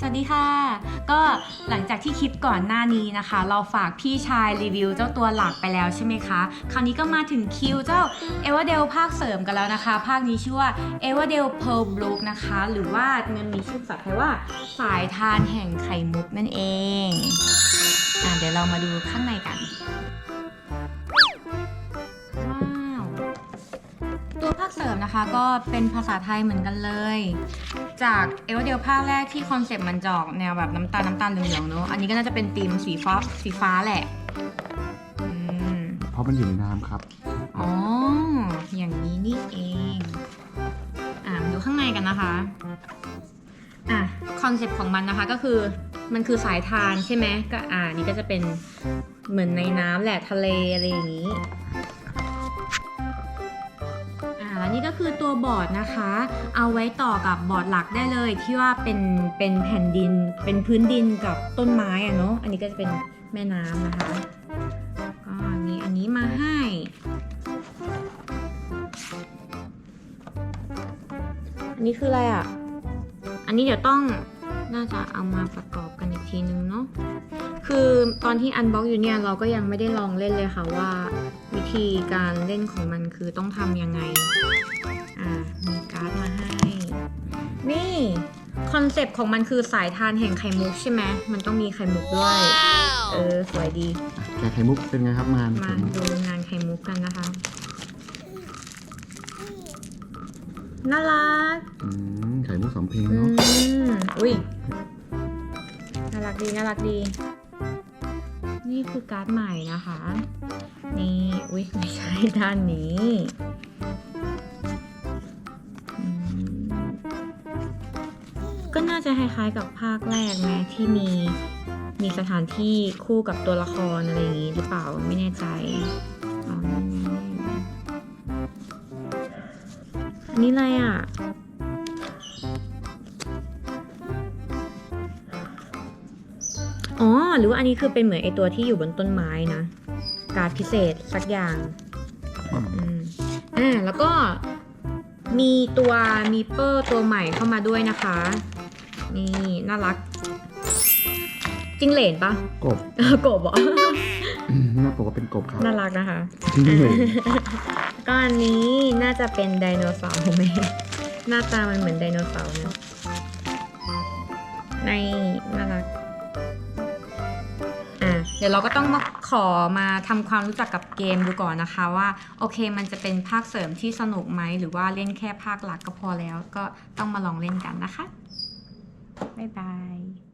สวัสดีค่ะ ก็หลังจากที่คลิปก่อนหน้านี้นะคะ เราฝากพี่ชายรีวิวเจ้าตัวหลักไปแล้วใช่ไหมคะ คราวนี้ก็มาถึงคิวเจ้าเอวาเดลภาคเสริมกันแล้วนะคะ ภาคนี้ชื่อว่าเอวาเดลเพิร์บลูกนะคะ หรือว่ามันมีชื่อภาษาไทยว่าสายทานแห่งไข่มุกนั่นเองอ่าเดี๋ยวเรามาดูข้างในกัน ริมนะคะก็เป็นภาษาไทยเหมือนกันเลย จากเอวเดียวภาคแรกที่คอนเซปต์มันจะออกแนวแบบน้ำตาลน้ำตาลเหลืองๆเนอะอันนี้ก็น่าจะเป็นธีมสีฟ้าสีฟ้าแหละอืมเพราะมันอยู่ในน้ำครับ อ๋อ อย่างนี้นี่เอง อ่ามาดูข้างในกันนะคะ อะคอนเซปต์ของมันนะคะก็คือมันคือสายทานใช่ไหมก็อ่านี่ก็จะเป็นเหมือนในน้ำแหละทะเลอะไรอย่างนี้อ่าแล้ว นี่ก็คือตัวบอร์ดนะคะ เอาไว้ต่อกับบอร์ดหลักได้เลยที่ว่าเป็นเป็นแผ่นดิน เป็นพื้นดินกับต้นไม้อะเนาะอันนี้ก็จะเป็นแม่น้ำนะคะก็มีอันนี้มาให้ อันนี้คืออะไรอะ อันนี้เดี๋ยวต้องน่าจะเอามาประกอบกันอีกทีนึงเนาะ ตอนที่อันบ็อกอยู่เนี่ยเราก็ยังไม่ได้ลองเล่นเลยค่ะว่า วิธีการเล่นของมันคือต้องทำยังไง อ่า มีการ์ดมาให้ นี่คอนเซปต์ของมันคือสายทานแห่งไข่มุกใช่ไหมมันต้องมีไข่มุกด้วย เออ สวยดี แกะไข่มุกเป็นไงครับมานมาไข่มุกดูงานไข่มุกกันนะคะ น่ารัก อืมไข่มุกสำเพ็งอืเนาะ มอุ้ย น่ารักดี น่ารักดี นี่คือการ์ดใหม่นะคะ นี่อุ้ยไม่ใช่ด้านนี้ก็น่าจะคล้ายๆกับภาคแรกไหมที่มีมีสถานที่คู่กับตัวละครอะไรอย่างนี้หรือเปล่าไม่แน่ใจอ๋อนี่อันนี้อะไรอะ อ๋อ หรือว่าอันนี้คือเป็นเหมือนไอตัวที่อยู่บนต้นไม้นะ การดพิเศษสักอย่างอืมอืมอ่าแล้วก็มีตัวมีเปอร์ตัวใหม่เข้ามาด้วยนะคะ นี่น่ารัก จิงเหลนปะกบเออกบเหรอน่าปกว่าเป็นกบครับน่ารักนะคะจริงเลยก็อันนี้น่าจะเป็นไดโนเสาร์ไหมหน้าตามันเหมือนไดโนเสาร์นะในน่ารักอะ เดี๋ยวเราก็ต้องมาขอมาทำความรู้จักกับเกมดูก่อนนะคะว่าโอเคมันจะเป็นภาคเสริมที่สนุกไหมหรือว่าเล่นแค่ภาคหลักก็พอแล้ว ก็ต้องมาลองเล่นกันนะคะบ๊ายบาย